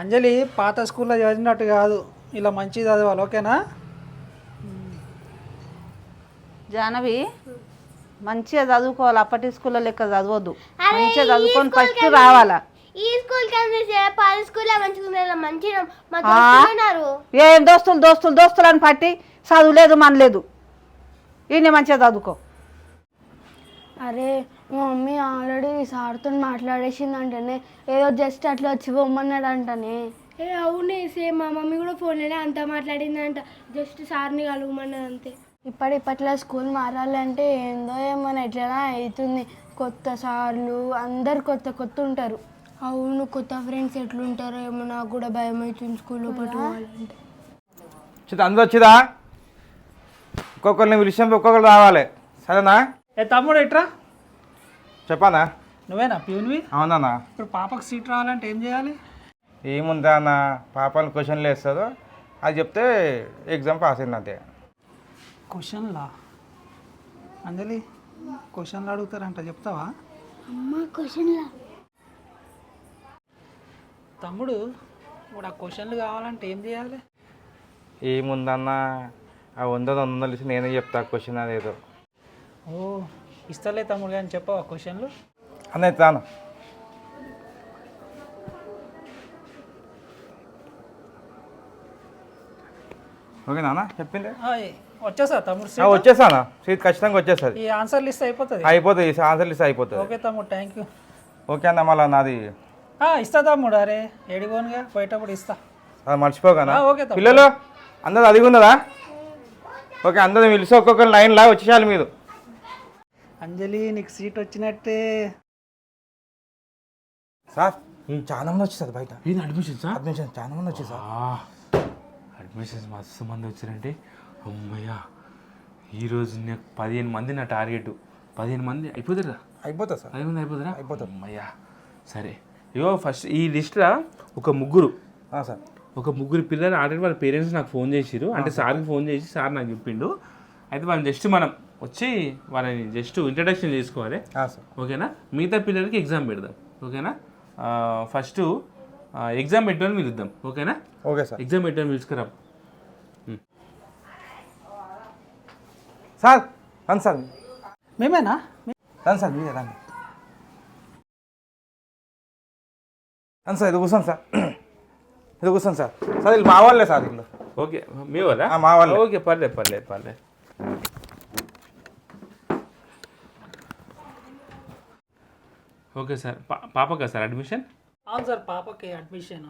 అంజలి పాత స్కూల్లో చదివినట్టు కాదు. ఇలా మంచి చదవాలి ఓకేనా? జానవి మంచిగా చదువుకోవాలి. అప్పటి స్కూల్లో లెక్క చదవద్దు. మంచిగా చదువుకొని ఫస్ట్ రావాలా? ఈ స్కూల్ కన్నా పాత స్కూల్ మంచిగా మంచిగా మా దోస్తులు ఉన్నారు ఏం దోస్తులు దోస్తులు దోస్తులు అని పట్టి చదువులేదు మనలేదు. ఈయన మంచిగా చదువుకో. అరే మా మమ్మీ ఆల్రెడీ సార్తో మాట్లాడేసింది అంటేనే ఏదో జస్ట్ అట్లా వచ్చి పోమన్నాడు అంటనే ఏ అవునే సేమ్ మా మమ్మీ కూడా ఫోన్లోనే అంతా మాట్లాడిందంట. జస్ట్ సార్ని కలవమన్నది అంతే. ఇప్పటి ఇప్పట్లో స్కూల్ మారాలంటే ఏందో ఏమో ఎట్లనా అవుతుంది. కొత్త సార్లు అందరు కొత్త కొత్త ఉంటారు. అవును కొత్త ఫ్రెండ్స్ ఎట్లుంటారో ఏమో నాకు కూడా భయం అవుతుంది స్కూల్లో పట్టుకోవాలంటే చిత అందరూ వచ్చిదా ఒక్కొక్కరిని విషయం ఒక్కొక్కరు రావాలి. సరేనా? ఏ తమ్ముడు ఎట్రా? చెప్పానా నువ్వేనా? ప్యూన్వి? అవునా ఇప్పుడు పాపకు సీట్ రావాలంటే ఏం చేయాలి? ఏముందా అన్న? పాపని క్వశ్చన్లు వేస్తుందో? అది చెప్తే ఎగ్జామ్ పాస్ అయింది అంతే. క్వశ్చన్లా అంజలి క్వశ్చన్లు అడుగుతారంట చెప్తావా? అమ్మ క్వశ్చన్లా తమ్ముడు ఇప్పుడు ఆ క్వశ్చన్లు కావాలంటే ఏం చేయాలి? ఏముందన్న ఆ వందలు వందలు ఇచ్చి నేనే చెప్తా క్వశ్చన్ అదేదో ఓ ఇస్తలే తమ్ముడు కానీ చెప్పవా క్వశ్చన్లు? అన్న తాను. ఓకేనా అన్న చెప్పింది? వచ్చేసా తమ్ముడు వచ్చేసానా? సీట్ ఖచ్చితంగా వచ్చేస్తుంది. ఈ ఆన్సర్ లిస్ట్ అయిపోతుంది? అయిపోతుంది ఆన్సర్ లిస్ట్ అయిపోతుంది. ఓకే తమ్ముడు థ్యాంక్ యూ ఓకే అన్న మళ్ళీ నాది. ఇస్తా తమ్ముడు అరే ఏడిపోనుగా పోయేటప్పుడు ఇస్తా. అది మర్చిపోగానా ఓకే. పిల్లలు అందరు అది ఉన్నదా ఓకే అందరూ పిలిచి ఒక్కొక్కరు లైన్ లా వచ్చేయాలి మీరు. అంజలి నీకు సీట్ వచ్చినట్టే. సార్ చాలా మంది వచ్చేసారు బయట. ఏంది అడ్మిషన్ సార్? అడ్మిషన్ చాలా మంది వచ్చేసారు అడ్మిషన్స్ మస్తు మంది వచ్చారంటే అమ్మయ్యా ఈరోజు నాకు పదిహేను మంది నా టార్గెట్ పదిహేను మంది అయిపోతారా అయిపోతుంది సార్. పదిహేను మంది అయిపోతారా? అయిపోతారు. అమ్మయ్యా సరే. ఇగో ఫస్ట్ ఈ లిస్ట్లో ఒక ముగ్గురు. ఆ, సార్. ఒక ముగ్గురు పిల్లలు ఆల్రెడీ వాళ్ళ పేరెంట్స్ నాకు ఫోన్ చేసిరు అంటే సార్కి ఫోన్ చేసి సార్ నాకు చెప్పిండు. అయితే వాళ్ళని జస్ట్ మనం వచ్చి వాళ్ళని జస్ట్ ఇంట్రడక్షన్ చేసుకోవాలి. ఆ, సార్ ఓకేనా? మిగతా పిల్లలకి ఎగ్జామ్ పెడదాం. ఓకేనా? ఫస్ట్ ఎగ్జామ్ పెట్టమని పిలుద్దాం. ఓకేనా? ఓకే సార్ ఎగ్జామ్ పెట్టమని పిలుచుకురా. సార్ రండి సార్. మేమేనా? రండి సార్ మీరే రండి. రండి సార్ ఇది కూర్చోండి సార్. ఇది కూర్చోండి సార్. సార్ వీళ్ళు మా వాళ్ళే సార్ వీళ్ళు. ఓకే మీ వాళ్ళ? ఆ, మా వాళ్ళే. ఓకే పర్లేదు పర్లేదు పర్లేదు ఓకే సార్. పా పాపకా సార్ అడ్మిషన్? అవును సార్ పాపకి అడ్మిషన్.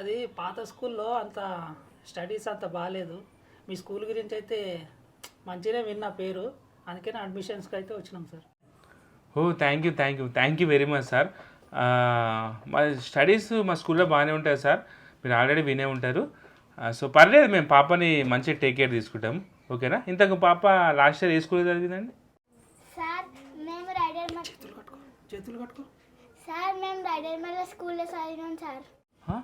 అది పాత స్కూల్లో అంత స్టడీస్ అంత బాగాలేదు మీ స్కూల్ గురించి అయితే మంచిగానే విన్నా పేరు. అందుకనే అడ్మిషన్స్కి అయితే వచ్చినాం sir. Oh thank you thank you thank you very much sir. మా స్టడీస్ మా స్కూల్లో బాగానే ఉంటాయి సార్. మీరు ఆల్రెడీ వినే ఉంటారు. సో పర్లేదు మేము పాపని మంచిగా టేక్ కేర్ తీసుకుంటాం. ఓకేనా? ఇంతకు పాప లాస్ట్ ఇయర్ ఏ స్కూల్ చదివిందండి సార్ మేము రైడర్ మల్ చేతులు కట్టుకో. సార్ మేము రైడర్ మల్ల స్కూల్లో చదివినాం సార్. హా?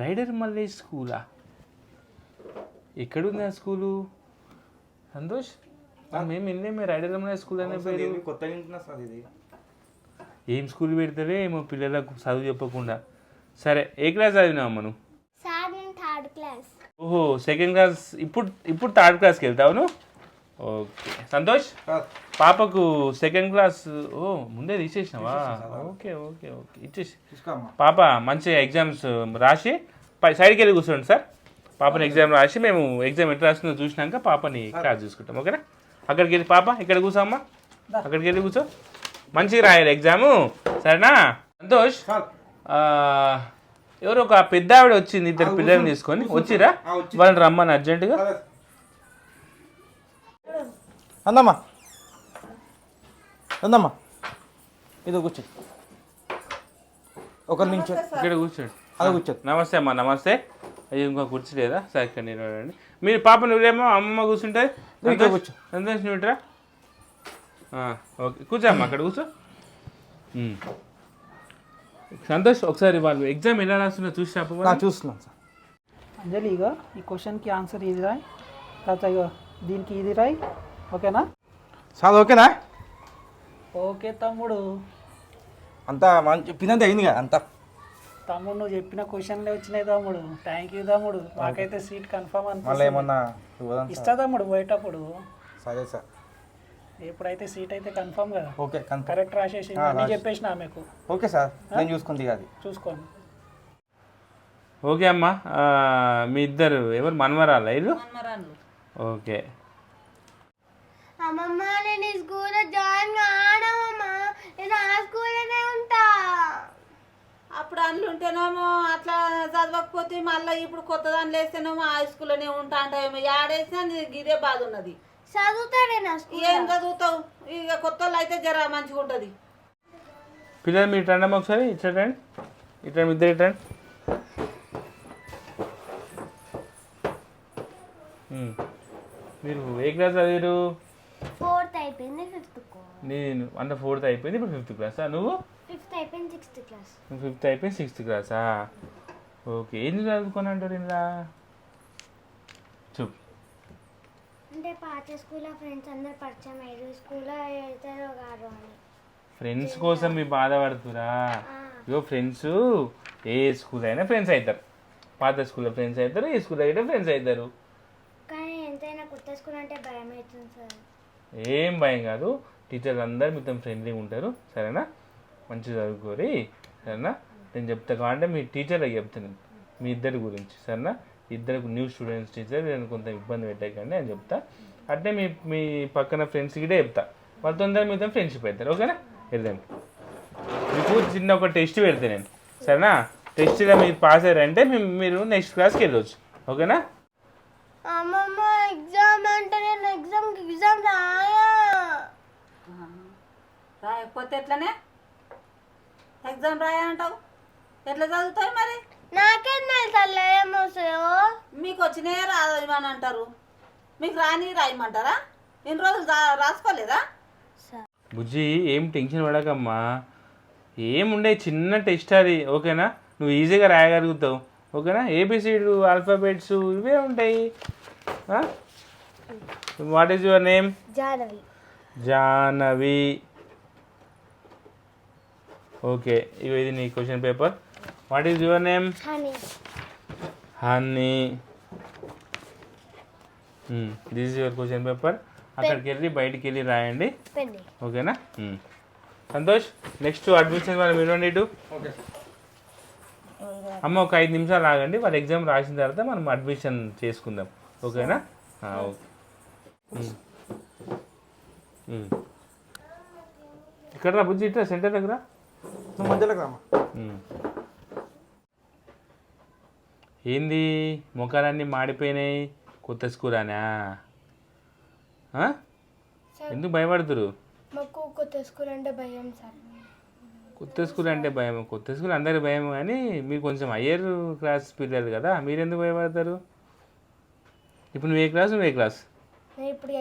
రైడర్ మల్లే స్కూలా? ఎక్కడుంది ఆ స్కూలు? సంతోష్ మేము వెళ్ళే రైడర్ మల్లే స్కూల్ అనే పేరు. కొత్తగా వింటున్నా సార్ ఇది. ఏం స్కూల్ పెడతారే ఏమో పిల్లలకు చదువు చెప్పకుండా. సరే ఏ క్లాస్ చదివినావు మనం సార్ నేను థర్డ్ క్లాస్. ఓహో సెకండ్ క్లాస్ ఇప్పుడు ఇప్పుడు థర్డ్ క్లాస్కి వెళ్తావు నువ్వు? ఓకే. సంతోష్? సార్ పాపకు సెకండ్ క్లాస్ ఓ ముందే తీసేసినావా? Okay okay okay. ఇచ్చేసి. పాప మంచి ఎగ్జామ్స్ రాసి పై సైడ్కి వెళ్ళి కూర్చోండి సార్. పాపని ఎగ్జామ్ రాసి మేము ఎగ్జామ్ ఎట్లా రాస్తుందో చూసినాక పాపని క్లాస్ చూసుకుంటాం ఓకేనా? అక్కడికి వెళ్ళి పాప ఇక్కడ కూర్చోమ్మా అక్కడికి వెళ్ళి కూర్చో. మంచిగా రాయాలి ఎగ్జాము సరేనా? సంతోష్. ఎవరో ఒక పెద్ద ఆవిడ వచ్చింది ఇద్దరు పిల్లల్ని తీసుకొని. వచ్చిరా? వాళ్ళని రమ్మని అర్జెంటుగా అందమ్మా అందమ్మా ఇది కూర్చో. ఒక నిమిషం. ఇక్కడ కూర్చోండి. అలా కూర్చో. నమస్తే అమ్మా నమస్తే. అయ్యో ఇంకో కుర్చీ లేదా? సరే ఇక్కడ నిలబడండి మీరు పాప నువ్వేమో అమ్మమ్మ కూర్చుంటే కూర్చో. సంతోష్ నువ్వు ఇట్రా ఆ, ఓకే. కూర్చోమ్మా అక్కడ కూర్చో. సంతోష్ ఒకసారి వాళ్ళు ఎగ్జామ్ ఎలా రాస్తున్నా చూసి నా చెప్పమా చూస్తున్నాను సార్. అంజలి ఇగో ఈ క్వశ్చన్కి ఆన్సర్ ఇది రాయి. తర్వాత ఇగో దీనికి ఇది రాయి. ఓకేనా? సార్ ఓకేనా? ఓకే తమ్ముడు. అంతా మంచి చెప్పినంత అయింది కదా అంతా. తమ్ముడు నువ్వు చెప్పిన క్వశ్చన్లే వచ్చినాయి తమ్ముడు. థ్యాంక్ యూ తమ్ముడు. మాకైతే సీట్ కన్ఫర్మ్ మళ్ళీ అనిపిస్తుంది ఏమన్నా ఇస్తా తమ్ముడు పోయేటప్పుడు. సరే సార్. ఎప్పుడైతే సీట్ అయితే కన్ఫర్మ్ కదా. ఓకే కరెక్ట్ రాసేసి రాసి- చెప్పేసిన ఆమెకు. ఓకే సార్ నేను చూసుకుంది అది. చూసుకోండి. ఓకే అమ్మా మీ ఇద్దరు ఎవరు? మనవరాలా ఇల్లు ఓకే. అమ్మమ్మ నేను ఈ స్కూల్లో జాయిన్ కానమ్మమ్మ నేను ఆ స్కూల్లోనే ఉంటా. అప్పుడు అందులో ఉంటేనేమో అట్లా చదవకపోతే మళ్ళీ ఇప్పుడు కొత్త దాంట్లో వేస్తేనేమో హై స్కూల్లోనే ఉంటా అంటావేమో. ఏడేసినా నీకు ఇదే బాధ ఉన్నది. చదువుతానే నా స్కూల్ ఏం చదువుతావు? ఇక కొత్త వాళ్ళు అయితే జర మంచిగా ఉంటుంది. పిల్లలు మీరు ఇట్లా రండి ఒకసారి ఇట్లా మీ ఇద్దరు. ఉమ్. మీరు ఏ క్లాస్ చదివారు అయిపోయింది ఫిఫ్త్ నేను అంటే ఫోర్త్ అయిపోయింది ఇప్పుడు ఫిఫ్త్ క్లాసా నువ్వు? ఫిఫ్త్ అయిపోయింది సిక్స్త్ క్లాస్ నువ్వు ఫిఫ్త్ అయిపోయింది సిక్స్త్ క్లాసా ఓకే ఏంది చదువుకొని అంటారు ఇలా చెప్పు. అంటే పాత స్కూల్లో ఫ్రెండ్స్ అందరు పరిచయం అయ్యారు. స్కూల్లో వెళ్తారో గారు అని. ఫ్రెండ్స్ కోసం మీ బాధపడుతురా? ఇగో ఫ్రెండ్స్ ఏ స్కూల్ అయినా ఫ్రెండ్స్ అవుతారు పాత స్కూల్లో ఫ్రెండ్స్ అవుతారు ఏ స్కూల్ అయితే ఫ్రెండ్స్ అవుతారు కానీ ఎంతైనా కొత్త స్కూల్ అంటే భయం అవుతుంది సార్. ఏం భయం కాదు. టీచర్లు అందరు మీతో ఫ్రెండ్లీగా ఉంటారు. సరేనా? మంచిగా చదువుకోరి. సరేనా? నేను చెప్తా కావాలంటే మీ టీచర్లకు చెప్తాను మీ ఇద్దరి గురించి. సరేనా? ఇద్దరు న్యూ స్టూడెంట్స్ టీచర్ నేను కొంత ఇబ్బంది పెట్టకండి అని చెప్తా. అంటే మీ మీ పక్కన ఫ్రెండ్స్ కూడా చెప్తా. వాళ్ళ తొందరగా మీతో ఫ్రెండ్షిప్ అవుతారు ఓకేనా? వెళ్దాం. మీకు చిన్న ఒక టెస్ట్ పెడతా నేను. సరేనా? టెస్ట్లో మీరు పాస్ అయ్యారంటే మీరు నెక్స్ట్ క్లాస్కి వెళ్ళొచ్చు. ఓకేనా? అమ్మమ్మ ఎగ్జామ్ అంటే నేను ఎగ్జామ్కి ఎగ్జామ్ రాయా. రాయకపోతే ఎట్లనే? ఎగ్జామ్ రాయంటావు ఎట్లా చదువుతావు మరి? నాకేం తెలుసా ఏమొస్తాయో మీకు వచ్చినాయే రాయమని అంటారు మీకు రాని రాయమంటారా? ఎన్ని రోజులు రా- రాసుకోలేదా? బుజ్జి ఏం టెన్షన్ పడకమ్మా. ఏముండే చిన్న టెస్ట్ అది ఓకేనా? నువ్వు ఈజీగా రాయగలుగుతావు. ఓకేనా? A B C D alphabets ఇవే ఉంటాయి. What is your name Janavi. Janavi. Okay ఇగో ఇది నీ question paper what is your name Honey. Honey. This is your question paper అక్కడికి వెళ్ళి బయటికి వెళ్ళి రాయండి. ఓకేనా? మ్మ్. సంతోష్ నెక్స్ట్ అడ్మిషన్ వాళ్ళు మీరు ఇటు. ఓకే అమ్మ ఒక ఐదు నిమిషాలు ఆగండి వాళ్ళ ఎగ్జామ్ రాసిన తర్వాత మనం అడ్మిషన్ చేసుకుందాం. ఓకేనా? ఆ, ఓకే. ఇక్కడ రా బుజ్జి ఇట్లా సెంటర్ దగ్గర మధ్యలోకి. ఏంది? ముఖాలన్నీ మాడిపోయినాయి. కొత్త స్కూల్ అనా? ఎందుకు భయపడుతురు? మాకు కొత్త స్కూల్ అంటే భయం సార్. కొత్త స్కూల్ అంటే భయం. కొత్త స్కూల్ అందరికి భయం కానీ మీరు కొంచెం హయ్యర్ క్లాస్ పిల్లలు కదా మీరు ఎందుకు భయపడతారు? ఇప్పుడు నువ్వు ఏ క్లాస్ నువ్వు ఏ క్లాస్ ఇప్పుడు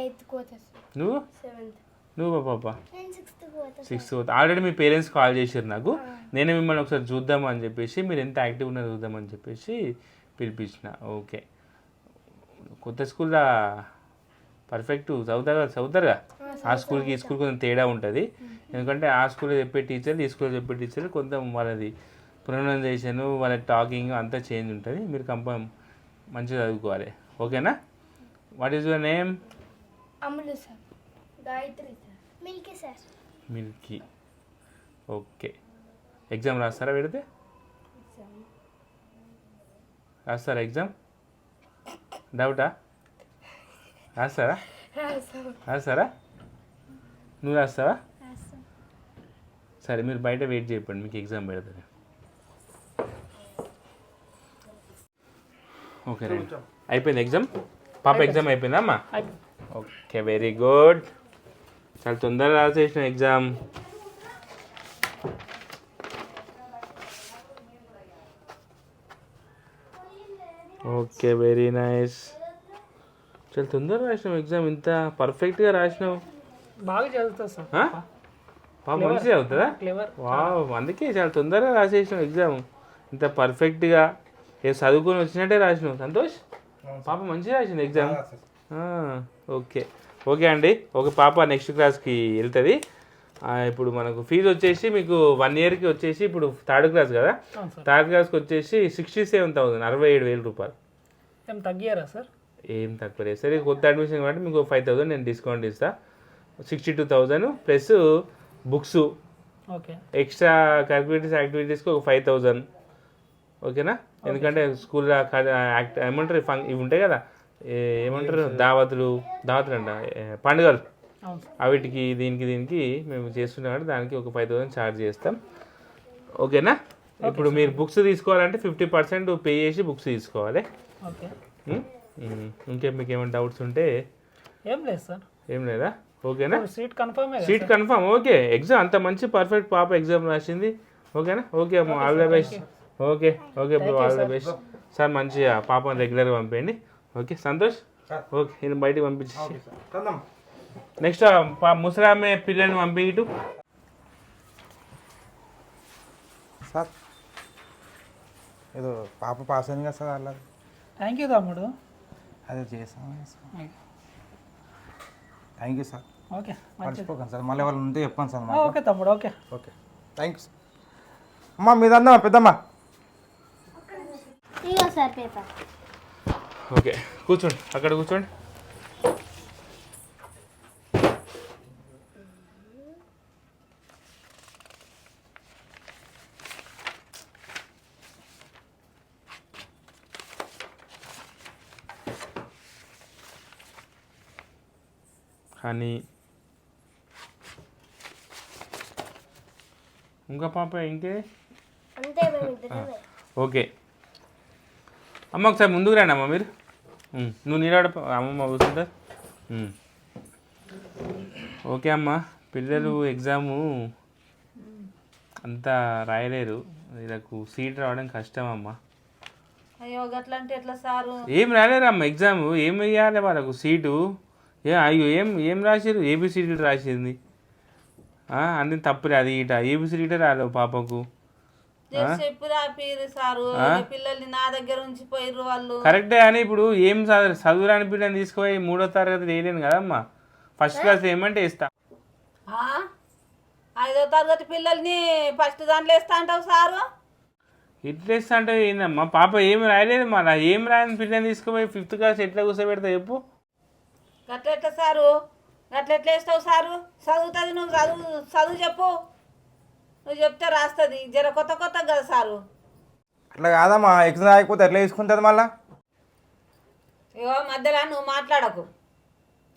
నువ్వు? నువ్వు పాప సిక్స్త్ పోతా ఆల్రెడీ మీ పేరెంట్స్ కాల్ చేశారు నాకు. నేనే మిమ్మల్ని ఒకసారి చూద్దాం అని చెప్పేసి మీరు ఎంత యాక్టివ్ ఉన్నారో చూద్దామని చెప్పేసి పిలిపించిన. ఓకే కొత్త స్కూల్లో పర్ఫెక్ట్ చదువుతారు చదువుతారుగా? ఆ స్కూల్కి ఈ స్కూల్ కొంచెం తేడా ఉంటుంది. ఎందుకంటే ఆ స్కూల్లో చెప్పే టీచర్ ఈ స్కూల్లో చెప్పే టీచర్ కొంత వాళ్ళది ప్రొనౌన్సియేషన్ వాళ్ళ టాకింగ్ అంతా చేంజ్ ఉంటుంది. మీరు కంప మంచిగా చదువుకోవాలి. ఓకేనా? What is your name? అమలు sir. Gayatri sir. Milky sir. Milky. Okay. Exam రాస్తారా పెడితే రాస్తారా ఎగ్జామ్? డౌటా? రాస్తారా? రాస్తారా? నువ్వు రాస్తావా? సరే మీరు బయట వెయిట్ చేయకండి మీకు ఎగ్జామ్ పెడతారు ఓకే రండి. అయిపోయింది ఎగ్జామ్? పాప ఎగ్జామ్ అయిపోయిందా అమ్మా? Okay very good. చాలా తొందరగా రాసేసిన ఎగ్జామ్. Okay very nice. చాలా తొందరగా రాసినావు ఎగ్జామ్ ఇంత పర్ఫెక్ట్గా రాసినావు. బాగా చదువుతుంది సార్. మంచిగా అవుతుందా క్లెవర్ వావ్ అందుకే చాలా తొందరగా రాసేసినావు ఎగ్జామ్ ఇంత పర్ఫెక్ట్గా ఏ చదువుకొని వచ్చినట్టే రాసినావు. సంతోష్? పాప మంచిగా రాసింది ఎగ్జామ్ ఆ, ఓకే. ఓకే అండి. ఒక పాప నెక్స్ట్ క్లాస్కి వెళ్తుంది. ఆ, ఇప్పుడు మనకు ఫీజు వచ్చేసి మీకు వన్ ఇయర్కి వచ్చేసి ఇప్పుడు థర్డ్ క్లాస్ కదా? థర్డ్ క్లాస్కి వచ్చేసి సిక్స్టీ సెవెన్ థౌసండ్ అరవై ఏడు వేల రూపాయలు. ఏం తగ్గారా సార్? ఏం తక్కువ లేదు. సరే కొత్త అడ్మిషన్ కాబట్టి మీకు ఫైవ్ థౌసండ్ నేను డిస్కౌంట్ ఇస్తా. Sixty two thousand plus books okay extra curriculars యాక్టివిటీస్కి ఒక ఫైవ్ థౌజండ్ ఓకేనా ఎందుకంటే స్కూల్లో యాక్ట్ ఏమంటారు ఫంక్ ఇవి ఉంటాయి కదా ఏమంటారు దావతులు దావతులు అంట పండుగలు. అవిటికి దీనికి దీనికి మేము చేస్తున్నాం కాబట్టి దానికి ఒక ఫైవ్ థౌసండ్ ఛార్జ్ చేస్తాం. ఓకేనా ఇప్పుడు మీరు బుక్స్ తీసుకోవాలంటే ఫిఫ్టీ పర్సెంట్ పే చేసి బుక్స్ తీసుకోవాలి. ఇంకేం మీకు ఏమైనా డౌట్స్ ఉంటే? ఏం లేదు సార్ ఏం లేదా? ఓకేనా? సీట్ కన్ఫర్మే సీట్ కన్ఫర్మ్ ఓకే. ఎగ్జామ్ అంత మంచి పర్ఫెక్ట్ పాప ఎగ్జామ్ రాసింది. ఓకేనా? ఓకే అమ్మ all the best. Okay okay bro all the best. Sir మంచిగా పాపని రెగ్యులర్గా పంపేయండి. ఓకే సంతోష్? ఓకే నేను బయటికి పంపించేసి నెక్స్ట్ ముసలామె పిల్లల్ని పంపి ఇటు. సార్ ఏదో పాప పాస్ అయింది కదా సార్ అలా. థ్యాంక్ యూ తమ్ముడు. అదే చేసాం థ్యాంక్ యూ సార్ ఓకే మర్చిపోకండి సార్ మళ్ళీ వాళ్ళు ఉంటే చెప్పండి సార్ ఓకే తమ్ముడు okay. Okay thank you sir అమ్మా పెద్దమ్మా. ఇగో సార్ పేపర్. ఓకే కూర్చోండి అక్కడ కూర్చోండి. కానీ ఇంకా పాప ఇంకే? ఓకే. అమ్మ ఒకసారి ముందుకు రండి అమ్మ మీరు. నువ్వు నీరాడ అమ్మమ్మ కూర్చుంటా. ఓకే అమ్మ పిల్లలు ఎగ్జాము అంతా రాయలేరు. వీళ్ళకు సీట్ రావడం కష్టం అమ్మ. అయ్యో అంటే ఎట్లా సారు? ఏం రాలేరు అమ్మ ఎగ్జామ్ ఏం వేయాలి వాళ్ళకు సీటు. ఏ అయ్యో ఏం ఏం రాసిరు ఏబిసిడి రాసింది. అన్ని తప్పులే అది ఇట. ఏబిసిడి రాలేవు పాపకు. జస్ట్ చెప్పు రాపిరు సారు. పిల్లల్ని నా దగ్గర ఉంచి పోయిర్రు వాళ్ళు. కరెక్టే కానీ ఇప్పుడు ఏం చదువు చదువురాని పిల్లని తీసుకుపోయి మూడో తరగతి వేయలేను కదమ్మా. ఫస్ట్ క్లాస్ ఏమంటే ఇస్తా? ఐదో తరగతి పిల్లల్ని ఫస్ట్ దాంట్లో వేస్తా అంటావు సారు? ఇట్లా ఇస్తా అంటే ఏందమ్మా? పాప ఏం రాయలేదు మళ్ళీ ఏం రాయని పిల్లని తీసుకుపోయి ఫిఫ్త్ క్లాస్ ఎట్లా కూర్చోబెడతా చెప్పు. గట్లెట్లా సారు? గట్లెట్లా వేస్తావు సారు? చదువుతుంది నువ్వు చదువు చదువు చెప్పు. నువ్వు చెప్తే రాస్తుంది. జర కొత్త కొత్త కదా సారు. అట్లా కాదమ్మా ఎగ్జామ్ రాయకపోతే ఎట్లా తీసుకుంటుంది మళ్ళా? ఇగో మధ్యలో నువ్వు మాట్లాడకు.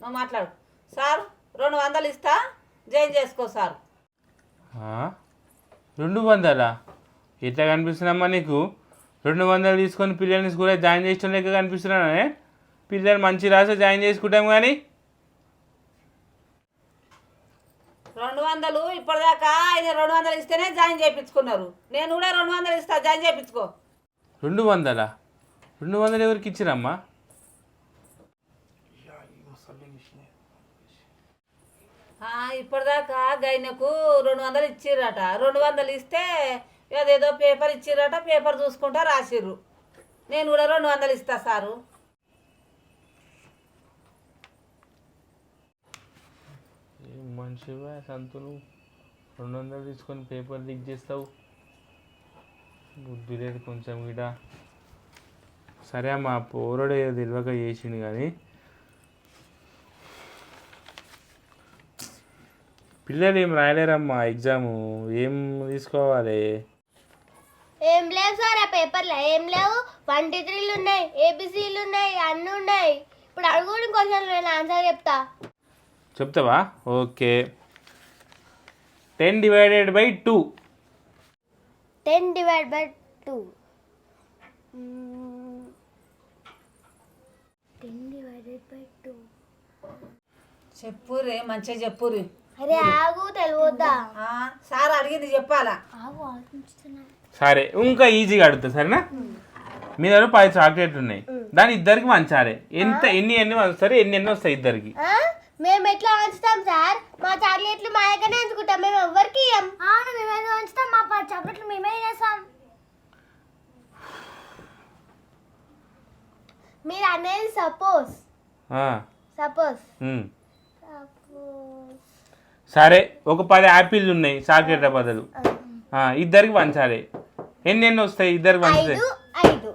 నువ్వు మాట్లాడు. సార్ రెండు వందలు ఇస్తా జాయిన్ చేసుకో సార్. ఆ? రెండు వందలా? ఎట్లా కనిపిస్తున్నామ్మా నీకు? రెండు వందలు తీసుకొని పిల్లల్ని స్కూల్లో జాయిన్ చేసిన లెక్క కనిపిస్తున్నానే పిల్లలు మంచి రాసి జాయిన్ చేసుకుంటాం కానీ రెండు వందలు ఇప్పటిదాకా ఆయన రెండు వందలు ఇస్తేనే జాయిన్ చేయించుకున్నారు. నేను కూడా రెండు వందలు ఇస్తా జాయిన్ చేయించుకో. రెండు వందలా? రెండు వందలు ఎవరికి ఇచ్చిరమ్మా? ఇప్పటిదాకా గైనకు రెండు వందలు ఇచ్చిర్రట రెండు వందలు ఇస్తే అదేదో పేపర్ ఇచ్చిర్రట పేపర్ చూసుకుంటా రాసిర్రు. నేను కూడా రెండు వందలు ఇస్తా సారు ఏం మనిషివా సంతులు. రెండు వందలు తీసుకొని పేపర్ లీక్ చేస్తావు. బుద్ధి లేదు కొంచెం గిట సరే అమ్మా పోరడు ఏదో తెలియక చేసిండు కానీ. పిల్లలు ఏం రాయలేరమ్మా ఎగ్జామ్ ఏం తీసుకోవాలి? ఏం లేవు సార్ ఆ పేపర్లో ఏం లేవు. వన్ టీ త్రీలు ఉన్నాయి ఏబిసీలు ఉన్నాయి అన్నీ ఉన్నాయి. ఇప్పుడు అడుగుని కొంచెం నేను ఆన్సర్ చెప్తా. చెప్తావా? Okay. Ten divided by two. Ten divide by two. Ten divided by two. చెప్పుర్రి మంచిగా చెప్పుర్రి. అరే ఆగు తెలియద్దా సార్ అడిగింది చెప్పాలా? ఆగు ఆలోచిస్తున్నా. సరే ఇంకా ఈజీగా అడుగుతా సరేనా? మీ దగ్గర పది చాక్లెట్లు ఉన్నాయి. దాని ఇద్దరికి మంచాలి. ఎంత ఎన్ని ఎన్ని వస్తాయి? ఎన్ని ఎన్ని వస్తాయి ఇద్దరికి? ఆ? మేము ఎట్లా వంచుతాం సార్? మా చాక్లెట్లు మా దగ్గరనే ఉంచుకుంటాం మేము ఎవ్వరికి ఇయ్యం. అవును మేమే వంచుతాం మా చాక్లెట్లు మేమే చేస్తాం మీరు అనేది సపోజ్. ఆ, సపోజ్. సరే ఒక పది యాపిల్ ఉన్నాయి చాక్లెట్ బదులు. ఆ, ఇద్దరికి పంచాలి ఎన్ని ఎన్ని వస్తాయి? ఇద్దరికి పంచితే ఐదు ఐదు.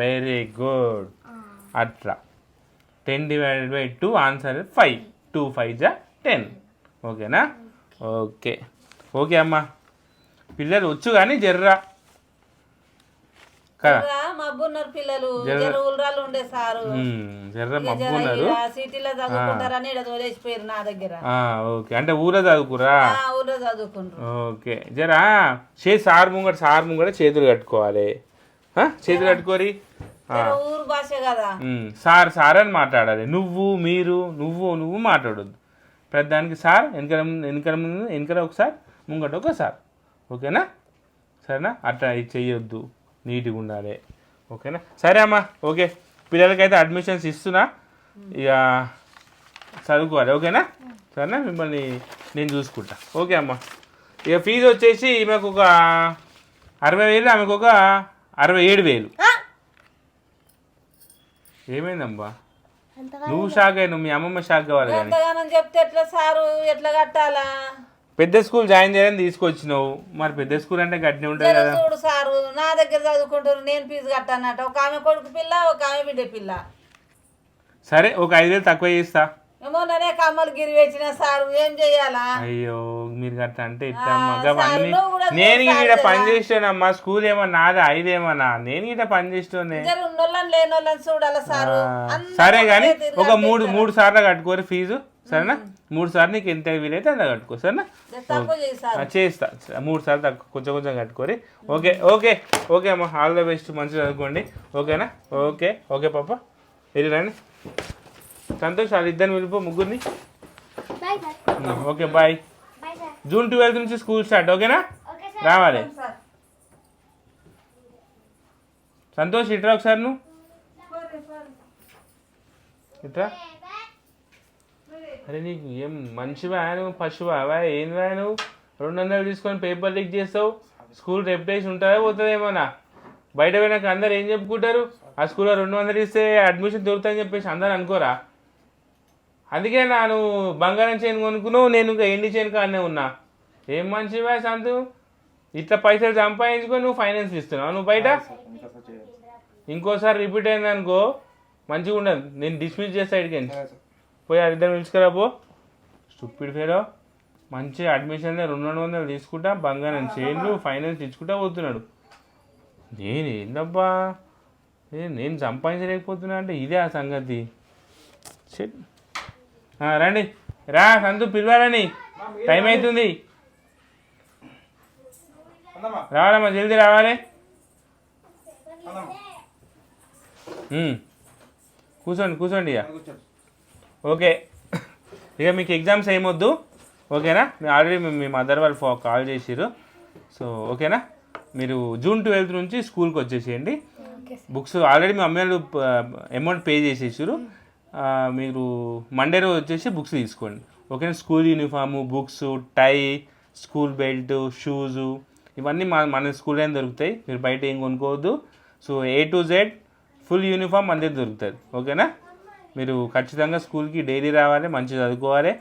వెరీ గుడ్ అట్లా. Ten divided by two answer five two five జా టెన్ ఓకేనా ఓకే ఓకే అమ్మా. పిల్లలు వచ్చు కానీ జర్రా. కదా? మబ్బున్నారు పిల్లలు. ఉండే సారు. జర్ర సిటీలో చదువుకుంటారని ఇక్కడ తోలేసిపోయారు నా దగ్గర. ఓకే. అంటే ఊర చదువుకురా చదువుకుంటారు. ఓకే. జరా చే సార్ ముంగట సార్ ముంగట చేతులు కట్టుకోవాలి. చేతులు కట్టుకోరి. ఊరు భాష కదా. సార్ సార్ అని మాట్లాడాలి. నువ్వు మీరు నువ్వు నువ్వు మాట్లాడొద్దు. పెద్దానికి సార్ వెనకల ముందు వెనకల ఒకసారి ముంగట ఒకసారి ఓకేనా? సరేనా? అట్లా ఇది చెయ్యొద్దు. నీట్గా ఉండాలి. ఓకేనా? సరే అమ్మా ఓకే. పిల్లలకైతే అడ్మిషన్స్ ఇస్తున్నా. ఇక చదువుకోవాలి. ఓకేనా? సరేనా? మిమ్మల్ని నేను చూసుకుంటా. ఓకే అమ్మా. ఇక ఫీజు వచ్చేసి ఈమెకు ఒక అరవై వేలు ఆమెకు ఒక అరవై ఏడు వేలు. ఏమైందమ్మా? నువ్వు షాక్ అయినావు మీ అమ్మమ్మ షాక్ కావాలి కానీ. ఎంతగానో చెప్తే ఎట్లా సారు? ఎట్లా కట్టాలా? పెద్ద స్కూల్ జాయిన్ చేయని తీసుకొచ్చినావు. మరి పెద్ద స్కూల్ అంటే గట్టినే ఉంటుంది కదా. చూడు సారు నా దగ్గర చదువుకుంటారు నేను ఫీజు కట్టానట. ఒక ఆమె కొడుకు పిల్ల ఒక ఆమె బిడ్డ పిల్ల. సరే ఒక ఐదు వేలు తక్కువ చేస్తా. ఏమో నేనే కమ్మలు గిరి వేసిన సారు ఏం అయ్యో మీరు గట్లా అంటే ఇట్లా అవన్నీ నేను ఇక్కడ పని. చేస్తానమ్మా స్కూల్ ఏమన్నా నాదా ఐదేమన్నా నేను ఇక్కడ పని చూడాలా సారు? కానీ ఒకే మూడు. మూడు సార్లు కట్టుకోరు ఫీజు సరేనా? మూడు సార్లు నీకు ఎంత వీలైతే అంత కట్టుకో సరేనా? చేస్తా. మూడు సార్లు తక్కువ కొంచెం కొంచెం కట్టుకోరి. ఓకే ఓకే ఓకే అమ్మా ఆల్ ద బెస్ట్ మంచిగా చదువుకోండి. ఓకేనా? ఓకే ఓకే పాప. వెళ్ళి రండి. సంతోష్ వాళ్ళు ఇద్దరిని వెళ్ళిపో ముగ్గురిని? ఓకే బాయ్ జూన్ ట్వెల్త్ నుంచి స్కూల్ స్టార్ట్ ఓకేనా? ఓకే సార్ రావాలి. సంతోష్ ఇట్రా ఒకసారి నువ్వు? ఇట్రా? అరే నీకు ఏం మంచివా నువ్వు పశువా? వా ఏందివా నువ్వు? రెండు వందలు తీసుకొని పేపర్ లీక్ చేస్తావు. స్కూల్ రెప్యుటేషన్ ఉంటుందా పోతుందేమోనా బయట పోయినాక అందరు ఏం చెప్పుకుంటారు? ఆ స్కూల్లో రెండు వందలు ఇస్తే అడ్మిషన్ దొరుకుతుందని చెప్పేసి అందరు అనుకోరా? అందుకే నా నువ్వు బంగారం చైన్ కొనుక్కున్నావు నేను ఇంకా ఎండి చైన్ కాడనే ఉన్నా. ఏం మంచివా సంతు? ఇట్లా పైసలు సంపాదించుకొని నువ్వు ఫైనాన్స్ ఇస్తున్నావు. నువ్వు బయట? ఇంకోసారి రిపీట్ అయింది అనుకో మంచిగా ఉండదు. నేను డిస్మిస్ చేస్తా ఇడికి పోయి ఇద్దరు పిలుచుకురా పో. స్టూపిడ్ ఫేరో మంచి అడ్మిషన్ రెండు రెండు వందలు తీసుకుంటా బంగారం చైన్లు ఫైనాన్స్ ఇచ్చుకుంటా పోతున్నాడు. నేను ఏందబ్బా? ఏ నేను సంపాదించలేకపోతున్నా అంటే ఇదే ఆ సంగతి. షిట్. ఆ, రండి. రా సంతు పిలవాలని. టైం అవుతుంది. రావాలమ్మా జల్దీ రావాలి. కూర్చోండి కూర్చోండి ఇక. ఓకే. ఇక మీకు ఎగ్జామ్స్ ఏమొద్దు. ఓకేనా? ఆల్రెడీ మీ మదర్ వాళ్ళు ఫో కాల్ చేసిర్రు. సో ఓకేనా? మీరు జూన్ ట్వెల్త్ నుంచి స్కూల్కి వచ్చేసేయండి. బుక్స్ ఆల్రెడీ మీ అమ్మాయిలు అమౌంట్ పే చేసేసారు మీరు మండే రోజు వచ్చేసి బుక్స్ తీసుకోండి. ఓకేనా? School uniform books tie school belt shoes ఇవన్నీ మన మన స్కూల్లోనే దొరుకుతాయి. మీరు బయట ఏం కొనుక్కోవద్దు. So A to Z full uniform మన దగ్గర దొరుకుతుంది ఓకేనా? మీరు ఖచ్చితంగా స్కూల్కి డైలీ రావాలి మంచిగా చదువుకోవాలి.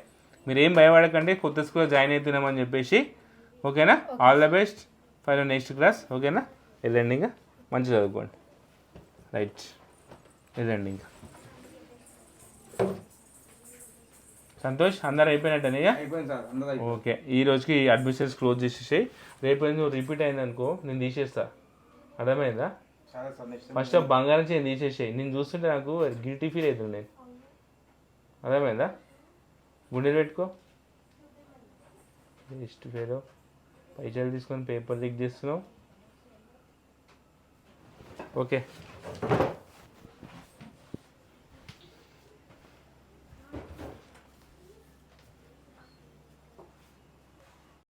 మీరు ఏం భయపడకండి కొత్త స్కూల్లో జాయిన్ అవుతున్నామని చెప్పేసి. ఓకేనా? All the best for next class ఓకేనా? వెళ్ళండి ఇంకా. మంచిగా చదువుకోండి. రైట్ వెళ్ళండి ఇంకా. సంతోష్ అందరు అయిపోయినట్టేనా ఓకే ఈ రోజుకి అడ్మిషన్స్ క్లోజ్ చేసేసాయి. రేపు నువ్వు రిపీట్ అయిందనుకో నేను తీసేస్తా. అర్థమైందా? ఫస్ట్ బంగారం చేయి తీసేసాయి. నేను చూస్తుంటే నాకు గిల్టీ ఫీల్ అవుతుంది నేను. అర్థమైందా? గుండెలు పెట్టుకో. వేస్ట్ ఫేరో పైసలు తీసుకొని పేపర్ లీక్ చేస్తున్నావు. ఓకే.